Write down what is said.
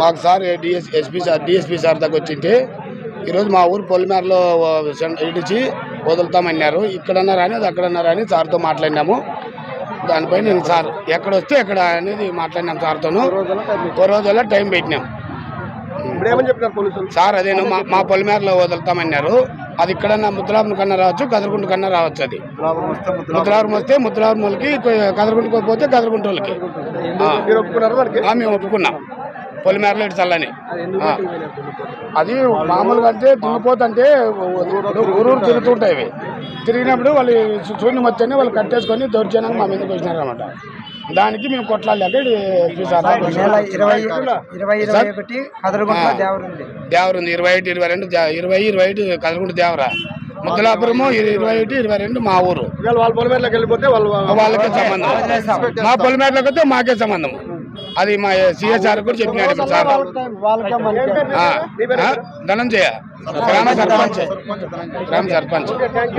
మాకు sir DS SP sir DSP sir దగ్గర వచ్చింటే ఈరోజు మా ఊరు పొలిమేరలో ఇడిచి వదులుతామన్నారు. ఇక్కడన్నా రాని అది అక్కడన్నా రాని సార్తో మాట్లాడినాము. దానిపై నేను సార్ ఎక్కడ వస్తే ఎక్కడ అనేది మాట్లాడినాం సార్తోను. ఓ రోజుల్లో టైం పెట్టినాం. సార్ అదేను మా మా పొలిమేరలో వదులుతామన్నారు. అది ఇక్కడన్నా ముద్దులాపురం కన్నా రావచ్చు కదరగుంట కన్నా రావచ్చు అది. ముద్దులాపురం వస్తే ముద్దులాపురం వాళ్ళకి కదరగుంటకు పోతే కదరగుంట వాళ్ళకి? మేము ఒప్పుకున్నాం. పొలిమేరలో ఇటు చల్లని. అది మామూలుగా అంటే దున్నపోతంటే ఊరూరు తిరుగుతుంటాయి ఇవి. తిరిగినప్పుడు వాళ్ళు శూన్యం వచ్చని వాళ్ళు కట్టేసుకొని దౌర్జన్యంగా మా మీదకి వచ్చినారు అనమాట దానికి మేము కొట్లాడలేక వచ్చాం. ఇరవై ఒకటి ఇరవై రెండు ఇరవై ఇరవై ఒకటి కదలకుంట దేవర. ముద్దలాపురము ఇరవై ఒకటి ఇరవై రెండు మా ఊరు. వాళ్ళ పొలమేరలోకి వెళ్ళిపోతే వాళ్ళు వాళ్ళకే సంబంధం. మా పొలిమేరలోకి వస్తే మాకే సంబంధం. అది మా సిఎస్ఆర్ కూడా చెప్పినాడు సార్. ధనంజయ. గ్రామ సర్పంచ్. గ్రామ సర్పంచ్.